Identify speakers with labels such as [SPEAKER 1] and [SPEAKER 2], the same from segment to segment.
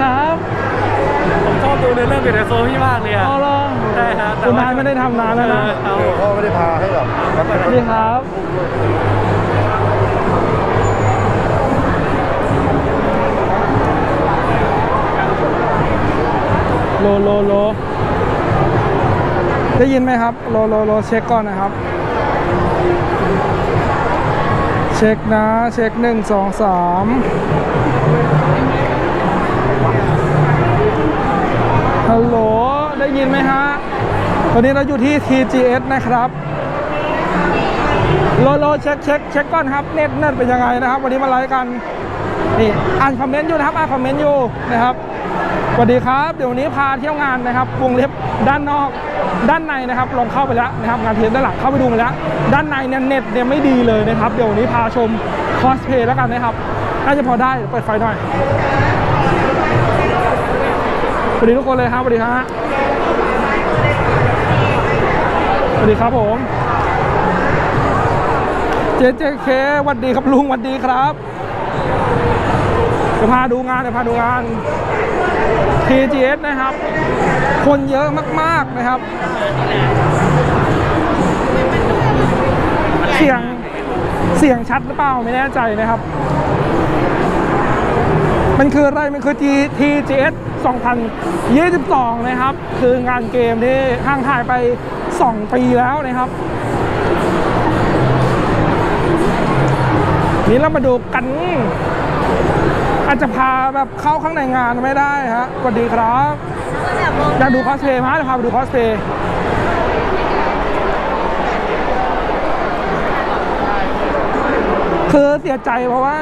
[SPEAKER 1] ครับ
[SPEAKER 2] ผมชอบดูในเรื่องเบทโซพี่มากเลยอะ
[SPEAKER 1] อ๋อเหรอ
[SPEAKER 2] ใช่ฮะแต่
[SPEAKER 1] คุณ
[SPEAKER 2] ว่า
[SPEAKER 1] นายไม่ได้ทำนานแล้วนะ
[SPEAKER 2] เออ
[SPEAKER 3] คือพ่อไม่ได้พาให้แบบมัน
[SPEAKER 1] สวัสดีครับ โลโลโล ได้ยินไหมครับ โลโลโลเช็คก่อนนะครับ เช็คนะ เช็คหนึ่งสองสาม ฮัลโหล ได้ยินไหมฮะ ตอนนี้เราอยู่ที่ TGS นะครับโลโลเช็คเช็คเช็คก่อนครับ เน็ตเน็ตเป็นยังไงนะครับ วันนี้มาไลฟ์กัน นี่อ่านคอมเมนต์อยู่นะครับ อ่านคอมเมนต์อยู่นะครับ สวัสดีครับ เดี๋ยววันนี้พาเที่ยวงานนะครับ วงเล็บด้านนอก ด้านในนะครับ ลองเข้าไปแล้วนะครับ งานเทียนด้านหลังเข้าไปดูมาแล้ว ด้านในเนี่ยเน็ตเนี่ยไม่ดีเลยนะครับ เดี๋ยววันนี้พาชมคอสเพย์แล้วกันนะครับ น่าจะพอได้ เปิดไฟหน่อย สวัสดีทุกคนเลยครับสวัสดีครับสวัสดีครับผม เจเจเคสวัสดีครับลุงสวัสดีครับเดี๋ยวพาดูงานเดี๋ยพาดูงาน TGS นะครับ คนเยอะมาก ๆ นะครับ เสียงเสียงชัดหรือเปล่าไม่แน่ใจนะครับ มันคืออะไร มันคือ T- TGS 2022 นะครับ คืองานเกมที่ห่างหายไป 2 ปีแล้วนะครับ นี่เรามาดูกัน อาจจะพาแบบเข้าข้างในงานไม่ได้ฮะสวัสดีครับ อยากดูคอสเพลย์ไหมเดี๋ยวพาไปดูคอสเพลย์คือเสียใจเพราะว่า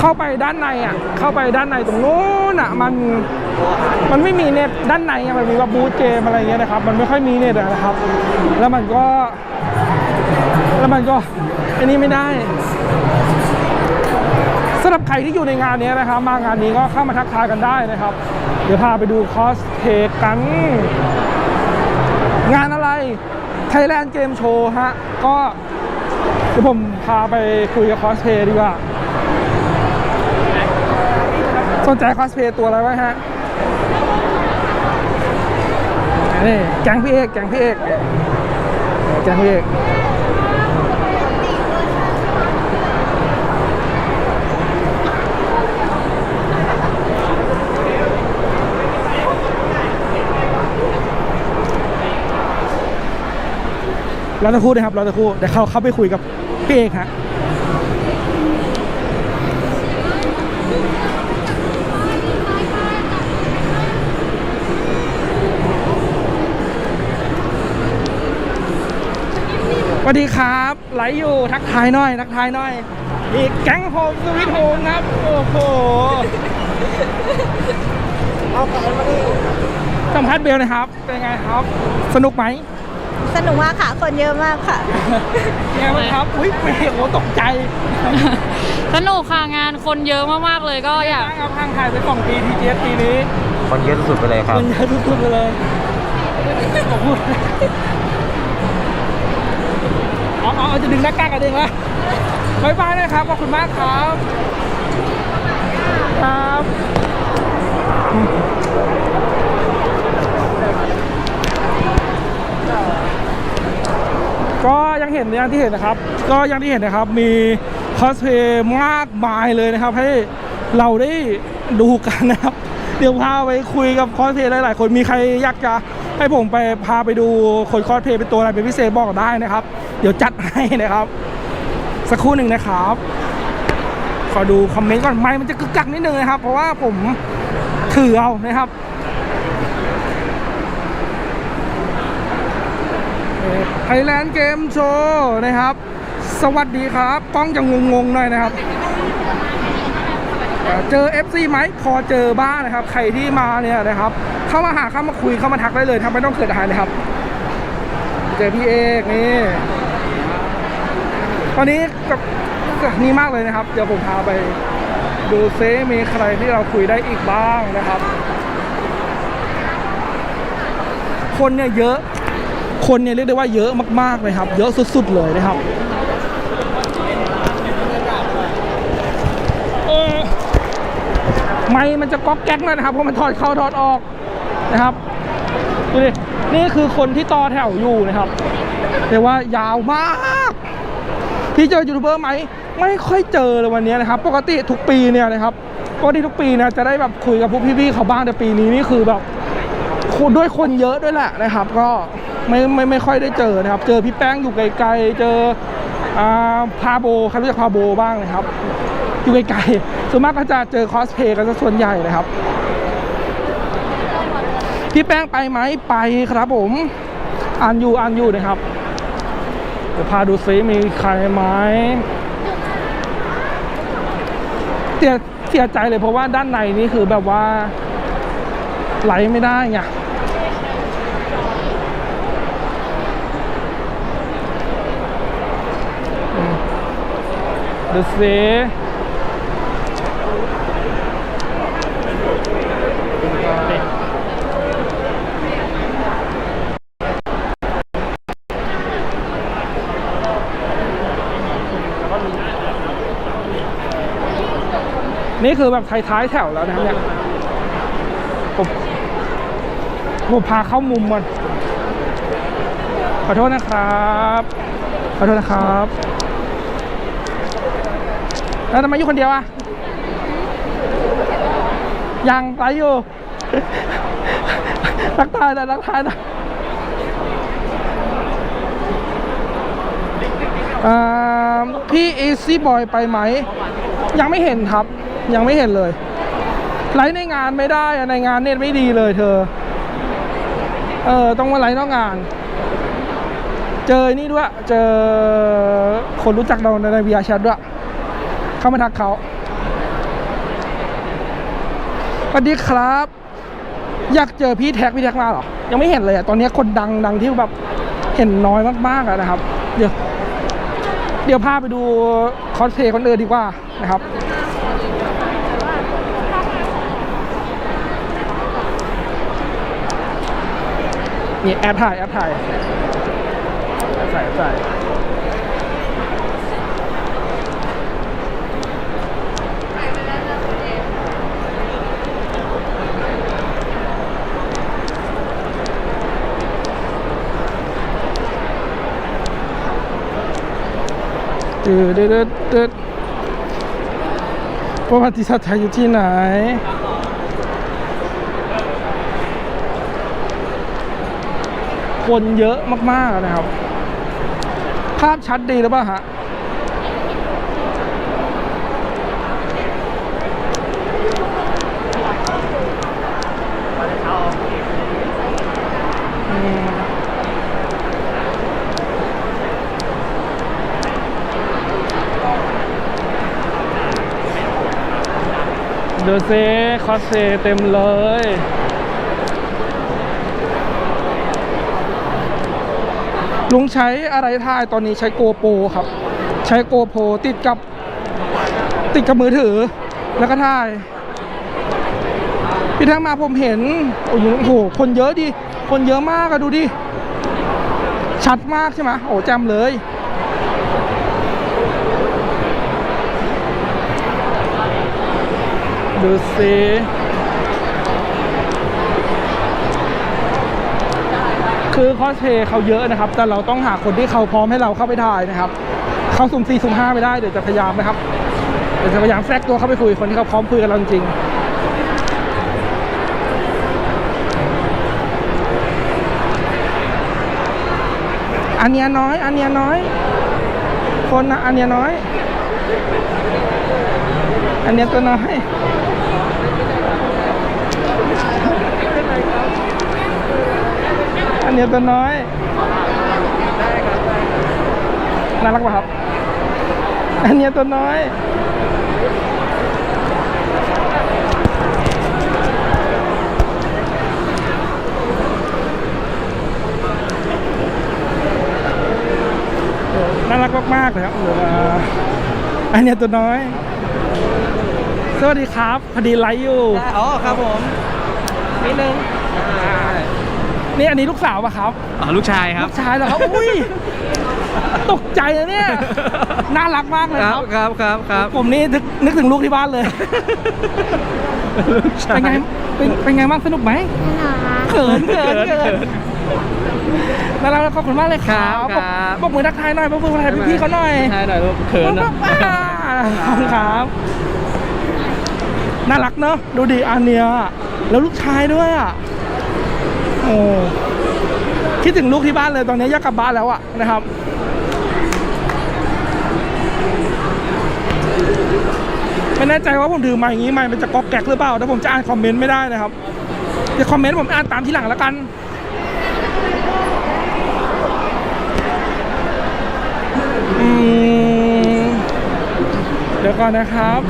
[SPEAKER 1] เข้าไปด้านในอะ เข้าไปด้านในตรงนู้นอะมันมันไม่มีเน็ตด้านในอะมันมีแบบบูธเกมอะไรเงี้ยนะครับ มันไม่ค่อยมีเน็ตนะครับ แล้วมันก็ แล้วมันก็อันนี้ไม่ได้สำหรับใครที่อยู่ในงานนี้นะครับ มางานนี้ก็เข้ามาทักทายกันได้นะครับ เดี๋ยวพาไปดูคอสเพย์กัน งานอะไร Thailand Game Show ฮะ ก็เดี๋ยวผมพาไปคุยกับคอสเพย์ดีกว่า สนใจคอสเพย์ตัวอะไรไหมฮะนี่แกงพี่เอกแกงพี่เอกแกงพี่เอกเราจะคู่นะครับเราจะคู่เดี๋ยวเขาเข้าไปคุยกับพี่เอกฮะ สวัสดีครับไหลฟ์อยู่ทักทายหน่อยทักทายหน่อยอีกแก๊งโฮมสวิตโฮมครับ โอ้โหสัมภาษณ์เบลนะครับ เป็นไงครับ สนุกไหม
[SPEAKER 4] สนุกมากค่ะ คนเยอะมากค่ะ
[SPEAKER 1] ยังไงบ้างครับอุ้ยไม่โอ้ตกใจ
[SPEAKER 5] สนุกค่ะงานคนเยอะมากๆเลยก็อยาก
[SPEAKER 1] ครับห่างหายไปสองปีทีเจสปีนี้
[SPEAKER 3] คนเยอะที่สุดไปเลยครับ
[SPEAKER 1] คนเยอะทุกๆไปเลยขอบคุณ เอาเอาเอจะดึงหน้ากากกันเองละบายบายนะครับขอบคุณมากครับ ครับก็ยังเห็นอย่างที่เห็นนะครับ ก็ย่างที่เห็นนะครับมีคอสเพย์มากมายเลยนะครับ ให้เราได้ดูกันนะครับ เดี๋ยวพาไปคุยกับคอสเพย์หลายๆ คนมีใครอยากจะให้ผมไปพาไปดูคนคอสเพย์เป็นตัวอะไรเป็นพิเศษบอกได้นะครับ ดี๋ยวจัดให้นะครับ สักครู่หนึ่งนะครับ ขอดูคอมเมนต์ก่อนไม่มันจะกึกกักนิดนึงนะครับ เพราะว่าผมถือเอานะครับไทยแลนด์เกมโชว์นะครับ สวัสดีครับป้องจะงงๆหน่อยนะครับเอ่อเจอ FC ไหมพอเจอบ้างนะครับ ใครที่มาเนี่ยนะครับ เข้ามาหาเข้ามาคุยเข้ามาทักได้เลยครับไม่ต้องเขินอายนะครับ เจอพี่เอกนี่ ตอนนี้กับนี่มากเลยนะครับ เดี๋ยวผมพาไปดูเซมีใครที่เราคุยได้อีกบ้างนะครับ คนเนี่ยเยอะ คนเนี่ยเรียกได้ว่าเยอะมากๆเลยครับ เยอะสุดๆเลยนะครับเออไม้มันจะก๊อกแก๊กหน่อยนะครับเพราะมันถอดเข้าถอดออกนะครับดูดินี่คือคนที่ต่อแถวอยู่นะครับแต่ว่ายาวมาก พี่เจอยูทูบเบอร์ไหมไม่ค่อยเจอเลยวันนี้นะครับ ปกติทุกปีเนี่ยนะครับปกติทุกปีนี่ยจะได้แบบคุยกับพวกพี่ๆเขาบ้างแต่ปีนี้นี่คือแบบคนด้วยคนเยอะด้วยแหละนะครับ ก็ไม่ไม่ไม่ค่อยได้เจอนะครับ เจอพี่แป้งอยู่ไกลๆเจออ่าพาโบใครรู้จักพาโบบ้างนะครับ อยู่ไกลๆส่วนมากก็จะเจอคอสเพลย์กันซะส่วนใหญ่นะครับพี่แป้งไปไหมไปครับผมอ่านอยู่อ่านอยู่นะครับ เดี๋ยวพาดูซิมีใครไหมเสียเสียใจเลยเพราะว่าด้านในนี่คือแบบว่าไหลไม่ได้ไงดูซิ นี่คือแบบท้ายๆแถวแล้วนะครับเนี่ยผมผมพาเข้ามุมมันขอโทษนะครับขอโทษนะครับแล้วทำไมอยู่คนเดียวอะยังไปอยู่รักทายนะรักทายนะอ่าพี่อีซี่บอยไปไหม ยังไม่เห็นครับ ยังไม่เห็นเลยไลฟ์ในงานไม่ได้ในงานเน็ตไม่ดีเลยเธอ เออต้องมาไลฟ์นอกงาน เจอนี่ด้วย เจอคนรู้จักเราในวีอาร์แชทด้วย เข้ามาทักเขาสวัสดีครับ อยากเจอพี่แท็กพี่แท็กมาเหรอ ยังไม่เห็นเลยอะตอนนี้คนดังดังที่แบบเห็นน้อยมากๆอะนะครับ เดี๋ยวเดี๋ยวพาไปดูคอสเพลย์คนอื่นดีกว่านะครับ นี่แอปถ่ายแอปถ่ายแอปถ่ายแอปถ่ายตืดตืดตืดประวัติศาสตร์ไทยอยู่ที่ไหน คนเยอะมากๆนะครับ ภาพชัดดีหรือเปล่าฮะอืมดูซิคอสเพลย์เต็มเลย ลุงใช้อะไรถ่ายตอนนี้ใช้โกโปรครับ ใช้โกโปรติดกับติดกับมือถือ แล้วก็ถ่าย พี่ทั้งมาผมเห็น โอ้โห คนเยอะดิ คนเยอะมากอะดูดิ ชัดมากใช่ไหมโอ้จำเลยดูสิ คือคอสเพย์เขาเยอะนะครับ แต่เราต้องหาคนที่เขาพร้อมให้เราเข้าไปถ่ายนะครับ เขาสุ่มสี่สุ่มห้าไม่ได้ เดี๋ยวจะพยายามนะครับ เดี๋ยวจะพยายามแทรกตัวเข้าไปคุยคนที่เขาพร้อมคุยกับเราจริงอันเนี้ยน้อย อันเนี้ยน้อย คนนะอันเนี้ยน้อย อันเนี้ยตัวน้อย อันเนี้ยตัวน้อยน่ารักป่ะครับอันเนี้ยตัวน้อยน่ารักมากๆเลยครับอันเนี้ยตัวน้อย สวัสดีครับ พอดีไลฟ์อยู่
[SPEAKER 2] อ๋อครับผม
[SPEAKER 1] นิดนึง นี่อันนี้ลูกสาวป่ะครับ
[SPEAKER 2] อ๋อลูกชายครับ
[SPEAKER 1] ลูกชายเหรอครับอุ้ยตกใจนะเนี่ยน่ารักมากเลย
[SPEAKER 2] ค
[SPEAKER 1] ค
[SPEAKER 2] รั
[SPEAKER 1] รั
[SPEAKER 2] บบครับครับครับ
[SPEAKER 1] ผมนี่นึกนึกถึงลูกที่บ้านเลยเป็นไงเป็นเป็นไงบ้างสนุกไหมเขินเขินเขินแล้วเราขอบคุณมากเลยครับ
[SPEAKER 2] ครับครับ
[SPEAKER 1] บอกมือทักทายหน่อยบอกมือทักทายพี่ๆเขาหน่อย
[SPEAKER 2] ใช่หน่อยลูกเขินนะ
[SPEAKER 1] ขอบคุณครับน่ารักเนอะดูดิอันเนียแล้วลูกชายด้วยอะ โอ้คิดถึงลูกที่บ้านเลยตอนนี้อยากกลับบ้านแล้วอะนะครับ ไม่แน่ใจว่าผมถือมาอย่างนี้ไมค์มันจะก๊อกแก๊กหรือเปล่าแต่ผมจะอ่านคอมเมนต์ไม่ได้นะครับเดี๋ยวคอมเมนต์ผมอ่านตามทีหลังแล้วกันอืมเดี๋ยวก่อนนะครับ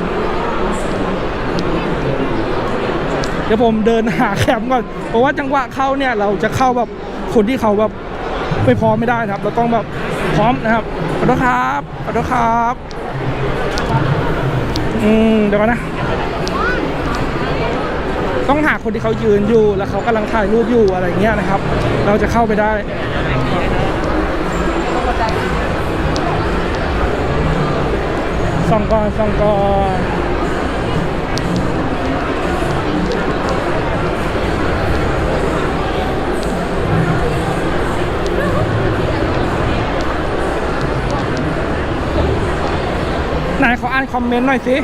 [SPEAKER 1] เดี๋ยวผมเดินหาแคมป์ก่อนเพราะว่าจังหวะเข้าเนี่ยเราจะเข้าแบบคนที่เขาแบบไม่พร้อมไม่ได้นะครับ เราต้องแบบพร้อมนะครับขอโทษครับขอโทษครับอืมเดี๋ยวก่อนนะ ต้องหาคนที่เขายืนอยู่แล้วเขากำลังถ่ายรูปอยู่อะไรเงี้ยนะครับ เราจะเข้าไปได้ส่องก่อนส่องก่อน ไหนขออ่านคอมเมนต์หน่อยสิ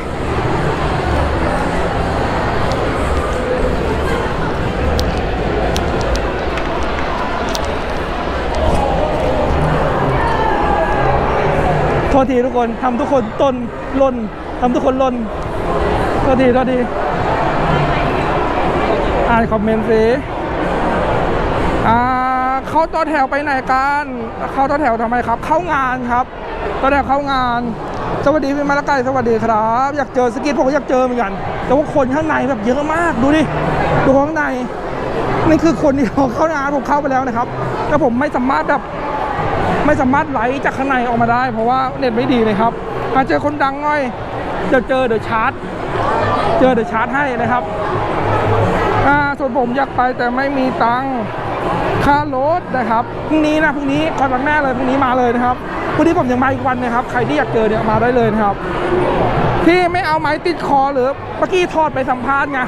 [SPEAKER 1] โทษทีทุกคนทำทุกคนต้นลนทำทุกคนลนโทษทีโทษทีอ่านคอมเมนต์สิอ่าเข้าต่อแถวไปไหนกัน เข้าต่อแถวทำไมครับ เข้างานครับต่อแถวเข้างาน สวัสดีพี่มาละไก่สวัสดีครับ อยากเจอสกิทผมก็อยากเจอเหมือนกัน แต่ว่าคนข้างในแบบเยอะมากดูดิดูข้างในนี่คือคนที่เขาเข้างานผมเข้าไปแล้วนะครับแต่ผมไม่สามารถแบบไม่สามารถไหลจากข้างในออกมาได้ เพราะว่าเน็ตไม่ดีเลยครับมาเจอคนดังหน่อยเดี๋ยวเจอเดี๋ยวชาร์จ เจอเดี๋ยวชาร์จให้นะครับอ่าส่วนผมอยากไปแต่ไม่มีตังค่ารถนะครับพรุ่งนี้นะพรุ่งนี้คอยบังแน่เลยพรุ่งนี้มาเลยนะครับ พรุ่งนี้ผมยังมาอีกวันนะครับ ใครที่อยากเจอเนี่ยมาได้เลยนะครับ พี่ไม่เอาไม้ติดคอหรือเมื่อกี้ทอดไปสัมภาษณ์ไง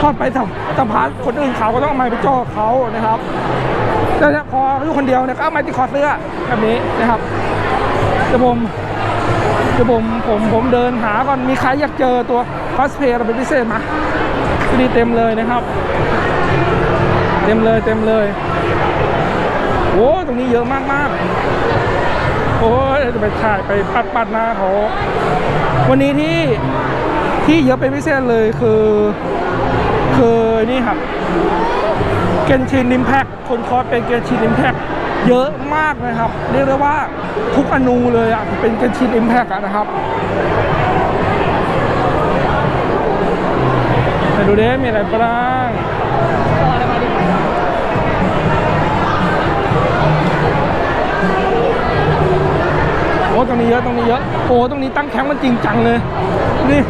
[SPEAKER 1] ทอดไปสัมสัมภาษณ์คนอื่นเขาก็ต้องเอาไม้ไปจ่อเขานะครับแต่เนี่ยพออยู่คนเดียวเนี่ยก็เอาไม้ติดคอเสื้อแบบนี้นะครับเดี๋ยวผมเดี๋ยวผมผมผมเดินหาก่อนมีใครอยากเจอตัวคอสเพย์เราเป็นพิเศษไหมพอดีเต็มเลยนะครับ เต็มเลยเต็มเลยโอ้ตรงนี้เยอะมากมากๆ โอ้ยจะไปถ่ายไปปัดปัดหน้าเขาวันนี้ที่ที่เยอะเป็นพิเศษเลยคือ คือนี่ครับ เกนชินอิมแพคคนคอร์สเป็นเกนชินอิมแพคเยอะมากนะครับ เรียกได้ว่าทุกอนูเลยอะเป็นเกนชินอิมแพคอะนะครับไปดูเดิมีอะไรบ้าง ตรงนี้เยอะตรงนี้เยอะโอ้ตรงนี้ตั้งแคมป์มันจริงจังเลยนี่